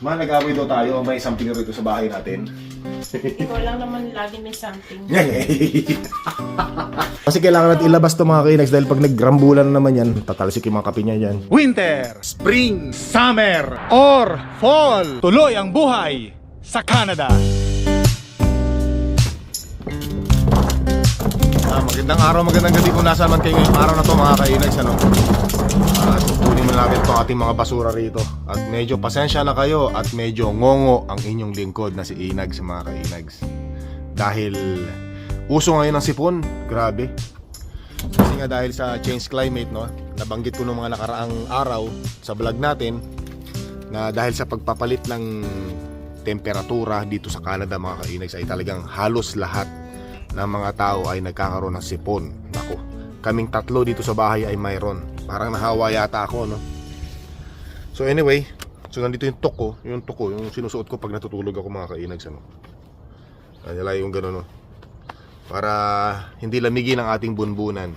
Ma, nag-away daw tayo. May something rito sa bahay natin. Ikaw lang naman lagi may something. Kasi kailangan natin ilabas to mga kainags dahil pag nagrambulan na naman yan, tatalsik yung mga kape niya yan. Winter, Spring, Summer, or Fall. Tuloy ang buhay sa Canada. Ah, magandang araw, magandang gabi kung nasa man kayo ngayong araw na to mga kainags. Ano? At kukunin mo natin itong ating mga basura rito. At medyo pasensya na kayo at medyo ngongo ang inyong lingkod na si Inags mga kainags. Dahil uso ngayon ng sipon, grabe. Kasi nga dahil sa change climate, no, nabanggit ko nung mga nakaraang araw sa vlog natin na dahil sa pagpapalit ng temperatura dito sa Canada mga kainags ay talagang halos lahat ng mga tao ay nagkakaroon ng sipon. Nako, kaming tatlo dito sa bahay ay mayroon. Parang nahawa yata ako, no? So anyway, so nandito yung toko, yung toko, yung sinusuot ko pag natutulog ako mga kainags, ano? Kaya yung gano'n, no? Para hindi lamigin ang ating bunbunan.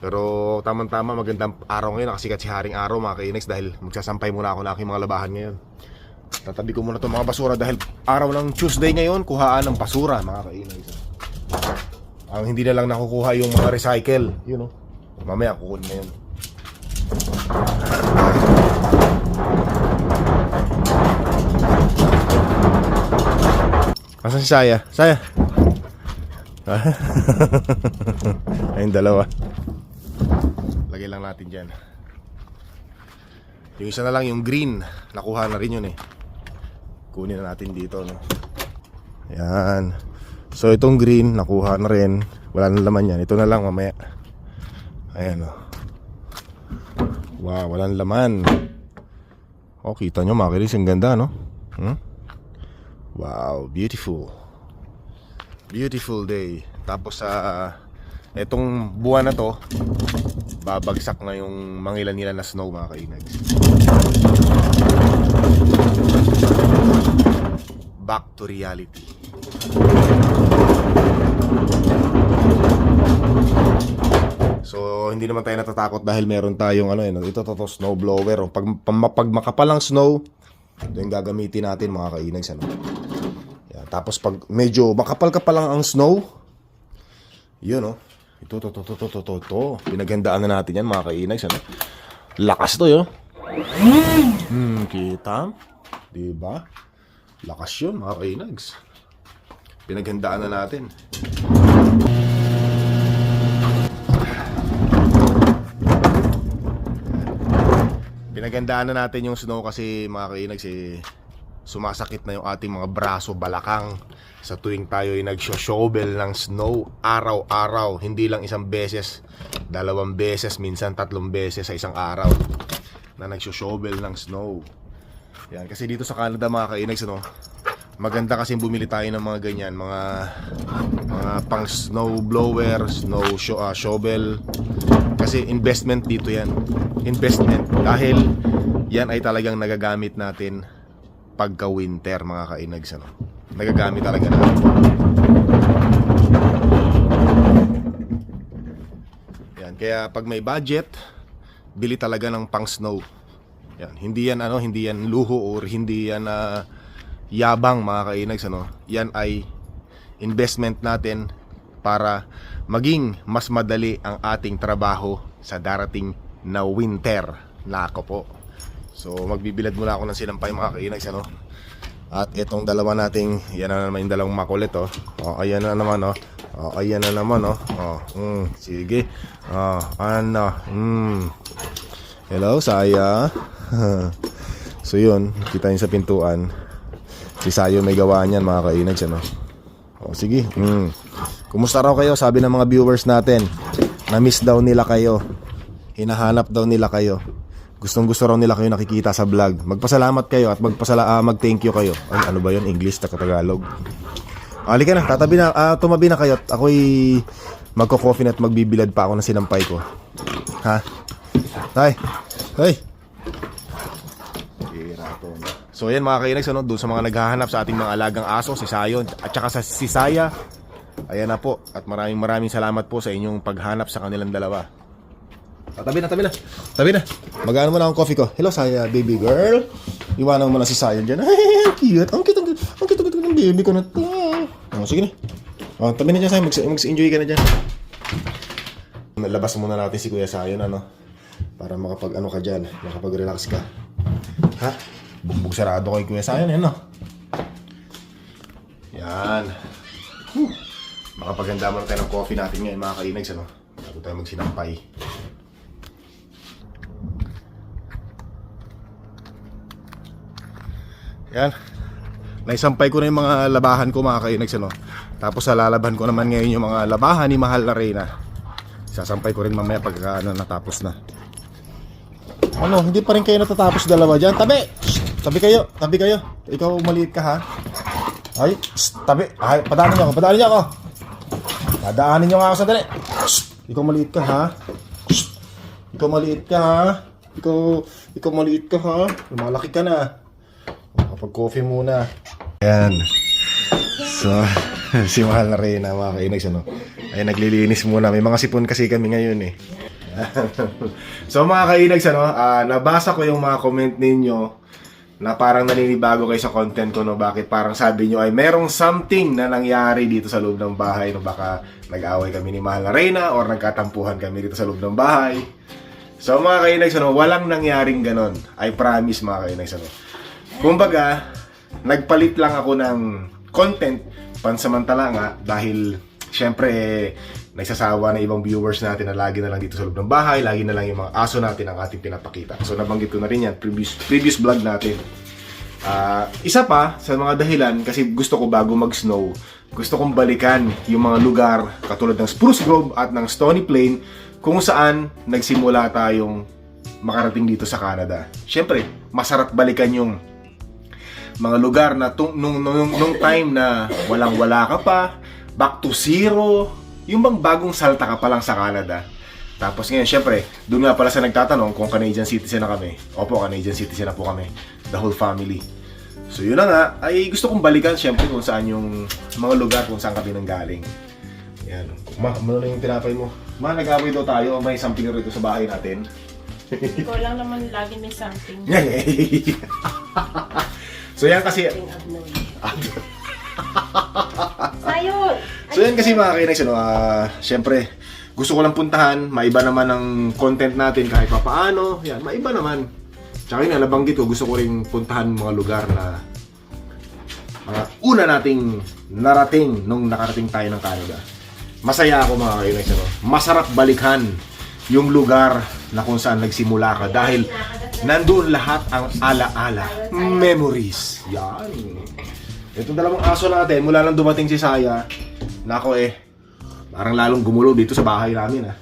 Pero tamang-tama, magandang araw ngayon, nakasikat si Haring Araw mga kainags dahil magsasampay muna ako ng aking mga labahan ngayon. Tatabi ko muna itong mga basura dahil araw ng Tuesday ngayon, kuhaan ng basura mga kainags. Ang hindi na lang nakukuha yung mga recycle, yun know. Mamaya kukunin na yun. Asan si Saya? Saya? Ayun dalawa. Lagay lang natin dyan. Yung isa na lang, yung green. Nakuha na rin yun eh. Kunin na natin dito, no? Yan. So itong green, nakuha na rin. Wala na laman yan. Ito na lang mamaya. Ayan o. Wow, walang laman. Oh, kita nyo mga kilis, ang ganda, no? Hmm? Wow, beautiful. Beautiful day. Tapos sa etong buwan na to, babagsak na yung mangilan-ilan na snow mga kainags. Back to reality. So, hindi naman tayo natatakot dahil meron tayong ano eh, ito to, snow blower. Pag, pag, pag makapal ang snow, ito yung gagamitin natin mga kainags. Ano? Yan. Tapos pag medyo makapal ka pa lang ang snow, yun oh. Ito, to, to, to, to, to, to, to. Pinagandaan na natin yan mga kainags. Ano? Lakas to yun. Hmm, kita? Diba? Lakas yun mga kainags. Pinaghandaan na natin. Pinagandaan na natin yung snow kasi mga kainag si sumasakit na yung ating mga braso balakang. Sa tuwing tayo ay nagsho-shovel ng snow araw-araw hindi lang isang beses dalawang beses minsan tatlong beses sa isang araw na nagsho-shovel ng snow. Yan kasi dito sa Canada mga kainag no maganda kasi bumili tayo ng mga ganyan mga mga pang snow blower snow sho- ah, shovel kasi investment dito yan. Investment. Dahil yan ay talagang nagagamit natin pagka winter mga kainags ano? Nagagamit talaga natin. Yan. Kaya pag may budget bili talaga ng pang snow. Yan. Hindi yan ano hindi yan luho or hindi yan ah, yabang mga kainags ano? Yan ay investment natin para maging mas madali ang ating trabaho sa darating na winter. Nako po. So magbibilad muna ako ng sinampay mga kainags ano. At itong dalawa nating, yan na naman yung dalawang makulit oh. Oh, ayan na naman oh. Oh, ayan na naman oh. Oh, mm, sige. Oh, ano. Mm. Hello, Saya. so yun, kita yun sa pintuan. Si Sayo may gawa niyan mga kainags ano. O sige. Mm. Kumusta raw kayo? Sabi ng mga viewers natin. Na-miss daw nila kayo. Hinahanap daw nila kayo. Gustong gusto raw nila kayo nakikita sa vlog. Magpasalamat kayo at magpasala ah, mag-thank you kayo. Ay, ano ba 'yon? English ta Tagalog. Halika na, tatabi na, ah, tumabi na kayo ako'y magko-coffee na at magbibilad pa ako ng sinampay ko. Ha? Tay. Hey. So yan mga kainags, ano, doon sa mga naghahanap sa ating mga alagang aso, si Sayon, at saka sa si Saya, ayan na po. At maraming maraming salamat po sa inyong paghanap sa kanilang dalawa. Ah, tabi na, tabi na. Tabi na. Magano mo na ang coffee ko. Hello, Saya, baby girl. Iwanan mo na si Saya dyan. Ay, cute. Ang cute, ang cute. Ang cute, ang cute ng baby ko na to. Oh, sige na. Oh, tabi na dyan, Saya. Mag- Mag-enjoy ka na dyan. Nalabas muna natin si Kuya Sayon, ano? Para makapag ano ka dyan. Makapag-relax ka. Ha? Bugbog sarado kay Kuya Sayon, ano? Yan. Whew. Makapaganda mo na tayo ng coffee natin ngayon, mga kainags, ano? Bago tayo magsinampay. Yan. Naisampay ko na yung mga labahan ko mga kainags ano. Tapos salalaban ko naman ngayon yung mga labahan ni Mahal na Reyna. Sasampay ko rin mamaya pag ano, natapos na. Ano, hindi pa rin kayo natatapos dalawa dyan. Tabi! Tabi kayo, tabi kayo. Ikaw maliit ka ha. Ay, tabi. Ay, padaanin niyo ako, padaanin niyo ako. Padaanin niyo nga ako sandali. Ikaw maliit ka ha. Ikaw maliit ka ha. Ikaw, ikaw maliit ka ha. Lumalaki ka na. Kapag coffee muna. Ayan. So, si Mahal na Reyna, mga kainags, ano? Ay, naglilinis muna. May mga sipon kasi kami ngayon, eh. so, mga kainags, ano? ah, nabasa ko yung mga comment ninyo na parang naninibago kayo sa content ko, no? Bakit parang sabi nyo ay merong something na nangyari dito sa loob ng bahay, no? Baka nag-away kami ni Mahal na Reyna or nagkatampuhan kami dito sa loob ng bahay. So, mga kainags, ano? Walang nangyaring ganon. I promise, mga kainags, ano? Kumbaga, nagpalit lang ako ng content pansamantala nga dahil syempre eh, nagsasawa na ibang viewers natin na lagi na lang dito sa loob ng bahay, lagi na lang yung mga aso natin ang ating pinapakita. So nabanggit ko na rin yan, previous, previous vlog natin. Ah, isa pa sa mga dahilan kasi gusto ko bago mag-snow, gusto kong balikan yung mga lugar katulad ng Spruce Grove at ng Stony Plain kung saan nagsimula tayong makarating dito sa Canada. Syempre, masarap balikan yung mga lugar na tung, nung, nung, nung time na walang-wala ka pa, back to zero, yung bang bagong salta ka pa lang sa Canada. Tapos ngayon, syempre, doon nga pala sa nagtatanong kung Canadian citizen na kami. Opo, Canadian citizen na po kami. The whole family. So yun na nga, ay gusto kong balikan syempre kung saan yung mga lugar kung saan kami nanggaling. Yan. Ma, ano na yung tinapay mo? Ma, nag-away daw tayo. May something rito sa bahay natin. Ikaw lang naman lagi may something. so yan kasi, Sayot! So yan kasi mga kainex, ano, ah, syempre, gusto ko lang puntahan, maiba naman ang content natin kahit pa paano, yan, maiba naman. Tsaka yun, nabanggit ko, gusto ko rin puntahan mga lugar na mga una nating narating nung nakarating tayo ng Canada. Masaya ako mga kainex, ano, masarap balikan yung lugar na kung saan nagsimula ka dahil nandoon lahat ang ala-ala, memories. Yan. Itong dalawang aso natin, mula nang dumating si Saya, nako eh, parang lalong gumulo dito sa bahay namin ah.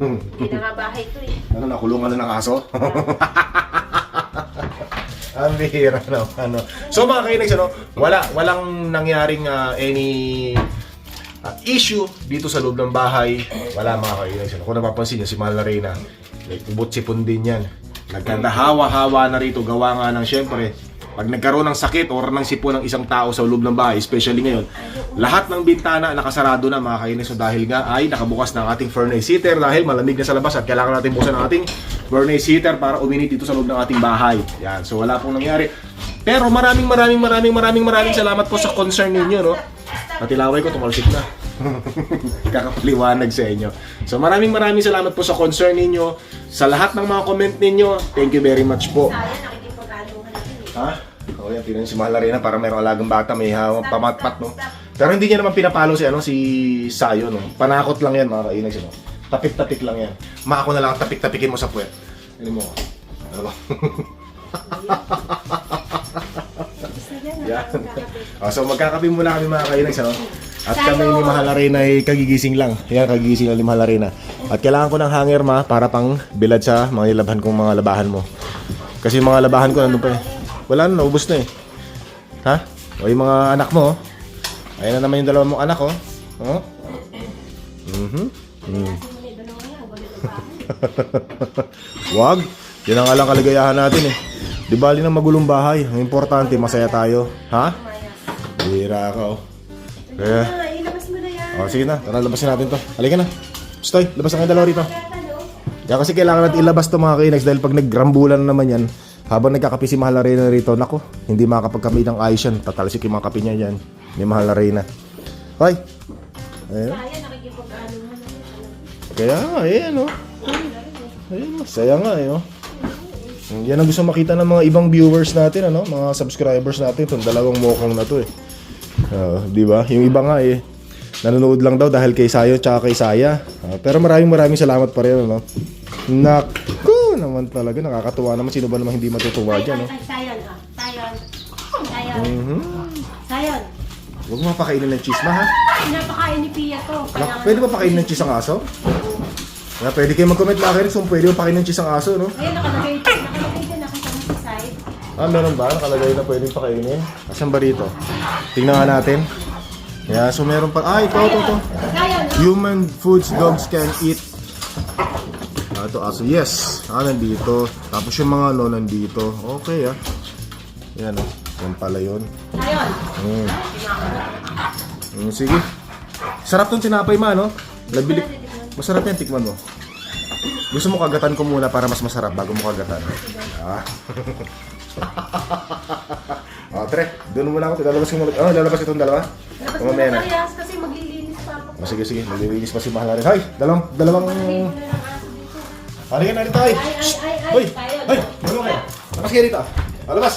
Hmm. Hindi na nga bahay to eh. Ano, nakulungan na ng aso? Ang bihira no, ano. So mga kainex, ano, wala, walang nangyaring ah, any ah, issue dito sa loob ng bahay. Wala mga kainex. Ano. Kung napapansin niyo, si Mahal na Reyna, may kubot sipon din yan. Nagkanda hawa-hawa na rito, gawa nga ng syempre, pag nagkaroon ng sakit or ng sipon ng isang tao sa loob ng bahay, especially ngayon, lahat ng bintana nakasarado na mga kainis. So dahil nga ay nakabukas ng ating furnace heater dahil malamig na sa labas at kailangan natin buksan ang ating furnace heater para uminit dito sa loob ng ating bahay. Yan. So wala pong nangyari. Pero maraming maraming maraming maraming maraming salamat po sa concern ninyo, no? Natilaway ko, tumalsik na. Kakapaliwanag sa inyo. So maraming maraming salamat po sa concern ninyo. Sa lahat ng mga comment ninyo, thank you very much po. Eh. Ha? O yan, tinan si Mahal para mayroong alagang bata, may pamatpat, no? Pero hindi niya naman pinapalo si, ano, si Sayo, no? Panakot lang yan, mga kainag, no? Tapik-tapik lang yan. Ma, ako na lang, tapik-tapikin mo sa puwet. Ano mo? Ano ba? yan. O, so, magkakape muna kami, mga kainag, no? At kami ni Mahal ay kagigising lang. Yan, kagigising lang ni Mahal At kailangan ko ng hanger, ma, para pang bilad sa mga nilabhan kong mga labahan mo. Kasi mga labahan ko nandun pa eh. Wala na, naubos na eh. Ha? O yung mga anak mo, oh. Ayan na naman yung dalawa mong anak, oh. Oh. Mhm. Mm. Wag. Yan ang alang kaligayahan natin eh. Di bali ng magulong bahay. Ang importante, masaya tayo. Ha? Bira ka, oh. Kaya, oh, sige na. Tara, labasin natin to. Halika na. Stoy, labas na kayo dalawa rito. Kaya kasi kailangan natin ilabas to mga kainags dahil pag nagrambulan na naman yan, habang nagkakape si Mahal na Reyna rito, nako, hindi makakapagkami ng ayos yan. Tatalsik yung mga kape niya yan ni Mahal na Reyna. Hoy! Ayun. Kaya nakikipag-ano mo na yun. Kaya nga, eh, ano? Ayun, saya nga, eh, oh. Yan ang gusto makita ng mga ibang viewers natin, ano? Mga subscribers natin, itong dalawang mokong na to, eh. Oo, di ba? Yung iba nga, eh, nanonood lang daw dahil kay Sayo tsaka kay Saya. Ah, pero maraming maraming salamat pa rin, ano? Naku, naman talaga, nakakatuwa naman. Sino ba namang hindi matutuwa dyan, no? Ay, Sayon, ah. Sayon. Sayon. Mhm. Sayon. Huwag mo pakainin ng chisma, ha? Pinapakain ni Pia to. Anak, pwede ba pakainin ng cheese ang aso? Kaya pwede kayo mag-comment mga kayo kung pwede ba pakainin ng cheese ang aso, no? Ayun, nakalagay. Nakalagay dyan. Nakita mo sa side. Ah, meron ba? Nakalagay na pwedeng pakainin? Asan ba rito? Tingnan nga natin. Yeah, so meron pa. Ah, ito, ito, ito. Sayon. Human foods dogs can eat. Ah, ito aso. Yes. Ah, nandito. Tapos yung mga ano, nandito. Okay, ah. Yan, oh. Yan pala yun. Sayon. Mm. Mm, sige. Sarap tong tinapay ma, no? Nabili. Masarap yan, tikman mo. Gusto mo kagatan ko muna para mas masarap bago mo kagatan. Ah. oh, tre, doon muna ako. Lalabas ko muna. Oh, lalabas itong dalawa. Mga mo na kasi maglilinis pa ako. Oh, sige, sige. Maglilinis pa si Mahal rin. Hoy, dalawang, dalawang... Halika na dito, ay! Shhh! Hoy! Hoy! Bulong kayo! Labas kayo dito! Labas!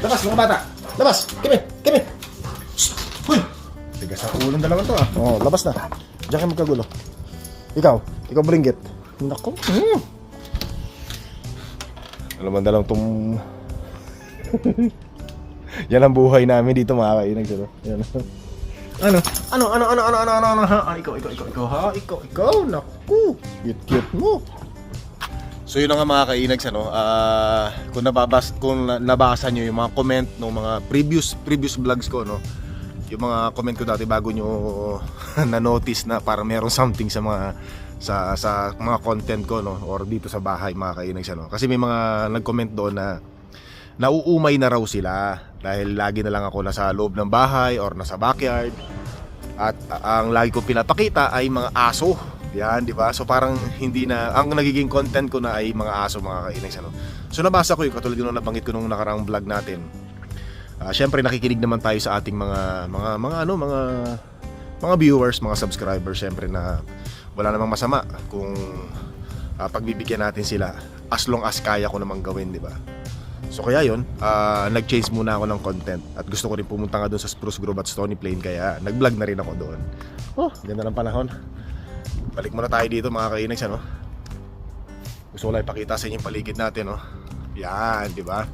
Labas, mga bata! Labas! Kimi! Kimi! Shhh! Hoy! Tigas ang ulo dalawang to, ah. Oo, labas na. Diyan kayo magkagulo. Ikaw, ikaw bulinggit. Nako. Hmm. Alam mo, dalawang tong... Yan ang buhay namin dito mga kainag sila. Yan. Ano? Ano? Ano? Ano? Ano? Ano? Ano? ano ha? Ah, ikaw, ikaw, ikaw, ikaw, ha? Ikaw, ikaw. Naku. Cute, cute mo. So yun na nga mga kainags ano, ah, kung nababas kung na- nabasa niyo yung mga comment ng mga previous previous vlogs ko no. Yung mga comment ko dati bago nyo na-notice na parang meron something sa mga sa sa mga content ko no or dito sa bahay mga kainags ano. Kasi may mga nag-comment doon na nauumay na raw sila dahil lagi na lang ako nasa loob ng bahay or nasa backyard. At ang lagi ko pinapakita ay mga aso. Yan, di ba? So parang hindi na, ang nagiging content ko na ay mga aso, mga kainags. Ano? So nabasa ko yung katulad yung nabanggit ko nung nakaraang vlog natin. Ah, Siyempre nakikinig naman tayo sa ating mga, mga, mga ano, mga, mga viewers, mga subscribers, siyempre na wala namang masama kung ah, pagbibigyan natin sila as long as kaya ko namang gawin, di ba? So kaya yon, ah, nag-change muna ako ng content at gusto ko rin pumunta nga doon sa Spruce Grove at Stony Plain kaya nag-vlog na rin ako doon. Oh, ganda ng panahon. Balik muna tayo dito mga kainags ano. Gusto ko lang ipakita sa inyo yung paligid natin no. Yan, di ba?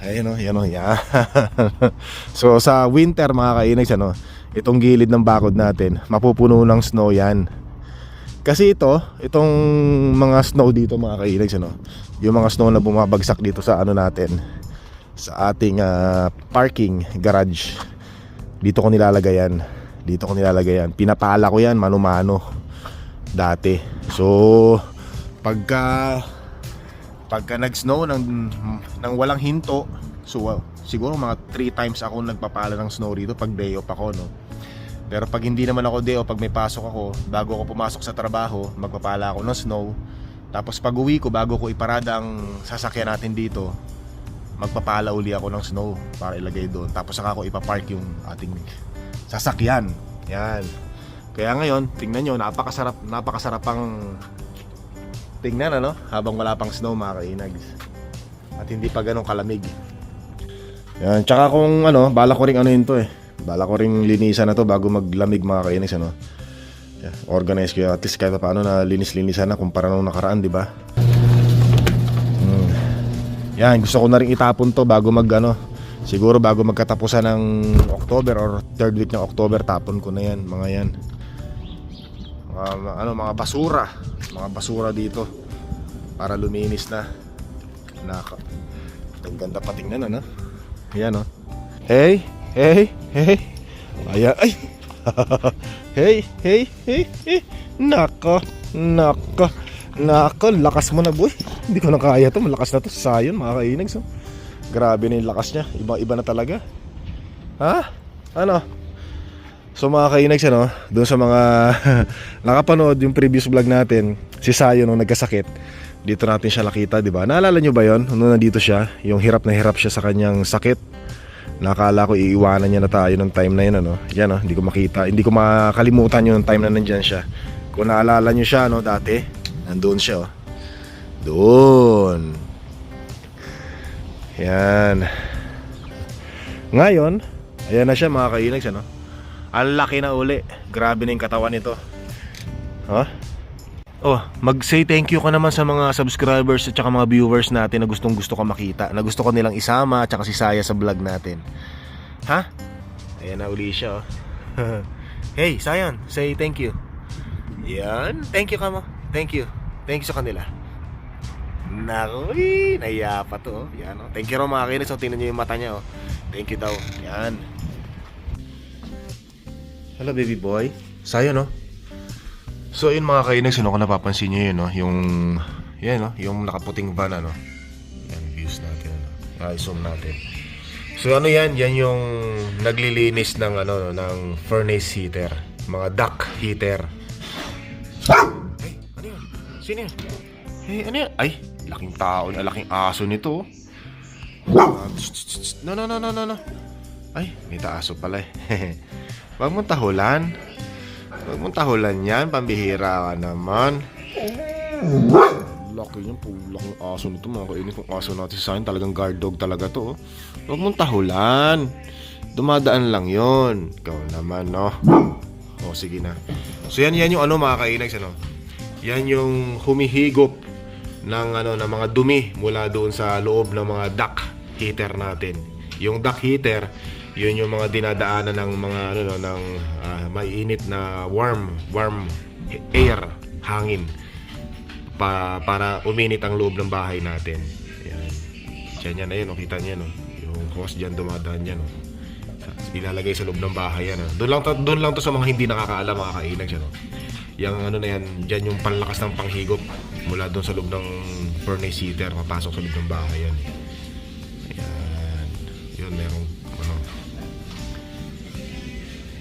Ayun oh, yan oh, yan. so sa winter mga kainags ano, itong gilid ng bakod natin, mapupuno ng snow yan. Kasi ito, itong mga snow dito mga kainags ano, yung mga snow na bumabagsak dito sa ano natin, sa ating ah, parking garage. Dito ko nilalagay yan. Dito ko nilalagay yan. Pinapala ko yan mano-mano dati. So pagka pagka nag-snow ng ng walang hinto, so uh, siguro mga 3 times ako nagpapala ng snow rito pag day off ako no. Pero pag hindi naman ako day off, pag may pasok ako, bago ako pumasok sa trabaho, magpapala ako ng snow. Tapos pag uwi ko, bago ko iparada ang sasakyan natin dito, magpapala uli ako ng snow para ilagay doon. Tapos saka ako ipapark yung ating sasakyan. Yan. Kaya ngayon, tingnan nyo, napakasarap, napakasarap ang tingnan ano, habang wala pang snow mga kainags. At hindi pa ganun kalamig. Yan, tsaka kung ano, bala ko ring ano yun to eh. Bala ko ring linisan na to bago maglamig mga kainags ano. Yeah, organize ko. At least kahit pa paano na linis-linisan na kumpara nung nakaraan, di ba? Hmm. Yan, gusto ko na rin itapon to bago mag ano, siguro bago magkatapusan ng October or third week ng October, tapon ko na yan, mga yan. Mga, ano, mga basura, mga basura dito para luminis na. Naka. Ang ganda pa tingnan ano. Yan oh. Hey, hey, hey. Ayan, ay. hey, hey, hey, hey. Naka, naka. Naka, lakas mo na boy. Hindi ko na kaya to. Malakas na to sa sayon, mga kainags. oh. Grabe na yung lakas niya. Iba-iba na talaga. Ha? Ano? So mga kainags ano, doon sa mga nakapanood yung previous vlog natin, si Sayo nung nagkasakit, dito natin siya nakita, di ba? Naalala nyo ba yon? Nung nandito siya, yung hirap na hirap siya sa kanyang sakit. Nakala ko iiwanan niya na tayo ng time na yun ano. Yan oh, hindi ko makita, hindi ko makalimutan yung time na nandyan siya. Kung naalala nyo siya no, dati, nandoon siya oh. Doon. Yan. Ngayon, ayan na siya mga kainags ano. Ang laki na uli. Grabe na yung katawan nito. Ha? Oh, mag-say thank you ka naman sa mga subscribers at saka mga viewers natin na gustong gusto ko makita. Na gusto ko nilang isama at saka si Saya sa vlog natin. Ha? Ayan na uli siya oh. hey, Sayan, say thank you. Yan. Thank you ka mo. Thank you. Thank you sa kanila. Naku, eh, naiya pa to. oh. Yan, oh. Thank you raw mga kinis. So, tingnan nyo yung mata niya. Oh. Thank you daw. Yan. Hello, baby boy. Sayo, no? So, yun mga kainis, ano, kung napapansin nyo yun, no? Yung, yan, no? Yung nakaputing van, ano? Yan, views natin, ano? Ah, zoom natin. So, ano yan? Yan yung naglilinis ng, ano, ng furnace heater. Mga duct heater. Ay, ano yun? Sino yun? Eh, ano yan? Ay, laking tao na, laking aso nito. Ah. No, no, no, no, no, no. Ay, may aso pala eh. Huwag mong tahulan. Huwag mong tahulan yan. Pambihira ka naman. Laki niyan po. Laking aso nito. Mga kainit ng aso natin sa akin. Talagang guard dog talaga to. oh. Huwag mong tahulan. Dumadaan lang yon. Ikaw naman, no? O, sige na. So, yan, yan yung ano mga kainags, ano? Yan yung humihigop ng ano ng mga dumi mula doon sa loob ng mga duct heater natin. Yung duct heater, yun yung mga dinadaanan ng mga ano no, ng ah, maiinit na warm warm air, hangin pa, para uminit ang loob ng bahay natin. Yan. Diyan yan, ayun, oh, kita niyo no. Yung hose diyan dumadaan yan. Sa- Ilalagay sa loob ng bahay yan. Oh. Doon lang to, doon lang to sa mga hindi nakakaalam, mga kainag siya, no. Yung ano na yan, dyan yung panlakas ng panghigop mula doon sa loob ng furnace heater, papasok sa loob ng bahay yan. eh. Ayan. Yun, merong ano.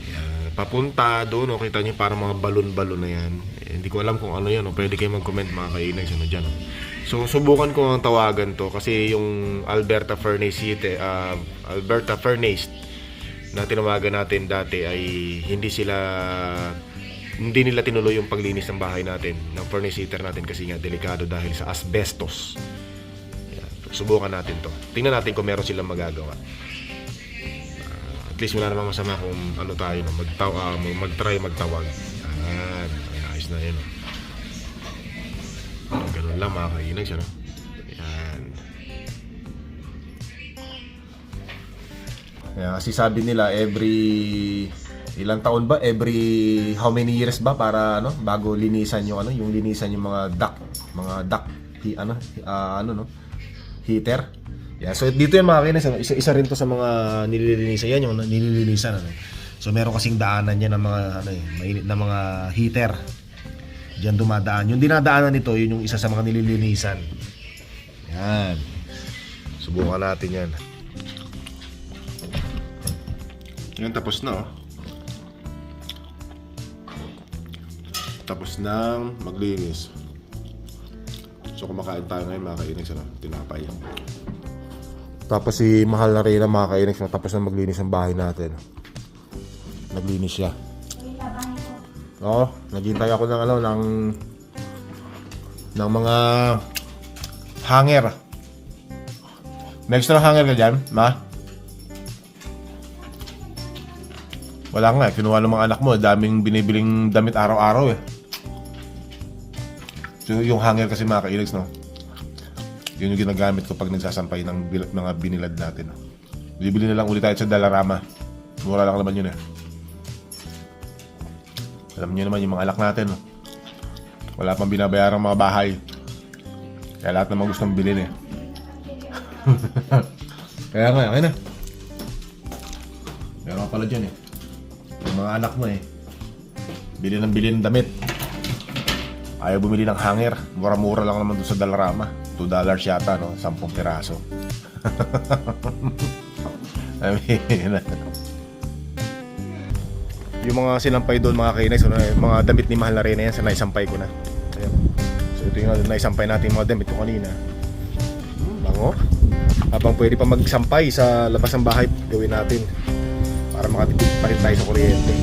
Ayan. Papunta doon, oh, kita niyo parang mga balon-balon na yan. Eh, hindi ko alam kung ano yan. Oh. Pwede kayo mag-comment mga kainag ano dyan. Oh. So, subukan ko ang tawagan to kasi yung Alberta Furnace Heater, ah, Alberta Furnace na tinawagan natin dati ay hindi sila hindi nila tinuloy yung paglinis ng bahay natin. Ng furnace heater natin kasi nga delikado dahil sa asbestos. Subukan natin to. Tingnan natin kung meron silang magagawa. Ah, at least wala namang masama kung ano tayo no? Magtaw, ah, mag-try magtawag. Yan Ay, ayos na yun. Oh. ganun lang mga kainag siya no? yan Kaya kasi sabi nila every ilang taon ba every how many years ba para ano bago linisan yung ano yung linisan yung mga duct mga duct hi, ano ah, ano no heater. Yeah, so dito yan mga kinis, isa, isa rin to sa mga nililinisan yan yung nililinisan ano. So meron kasing daanan yan ng mga ano eh, mainit na mga heater. Diyan dumadaan. Yung dinadaanan nito, yun yung isa sa mga nililinisan. Yan. Subukan natin yan. Yan, tapos na oh. Tapos na maglinis. So kumakain tayo ngayon mga kainags, ano, tinapay. Tapos si Mahal na rin mga kainags, tapos na maglinis ang bahay natin. Naglinis siya. Oo, naghintay ako ng ano, ng ng mga hanger. May extra hanger ka dyan, ma? Wala nga, kinuha ng mga anak mo. Daming binibiling damit araw-araw eh. So, yung hanger kasi mga kailags, no? Yun yung ginagamit ko pag nagsasampay ng bil- mga binilad natin. Bibili na lang ulit tayo sa Dalarama. Mura lang naman yun eh. Alam niyo naman yung mga alak natin. No? Wala pang binabayarang mga bahay. Kaya lahat naman gustong bilhin eh. Kaya nga, okay na. Meron pala dyan eh. Yung mga anak mo eh. Bili ng bili ng damit. Ayaw bumili ng hanger. Mura-mura lang naman doon sa Dalarama. 2 dollars yata, no? 10 piraso. I mean, Yung mga sinampay doon mga kainags, ano, eh, mga damit ni Mahal na rin yan, sa naisampay ko na. Ayan. So ito yung naisampay natin mga damit ko kanina. Bango. Habang pwede pa magsampay sa labas ng bahay, gawin natin. Para makatipid pa rin tayo sa kuryente.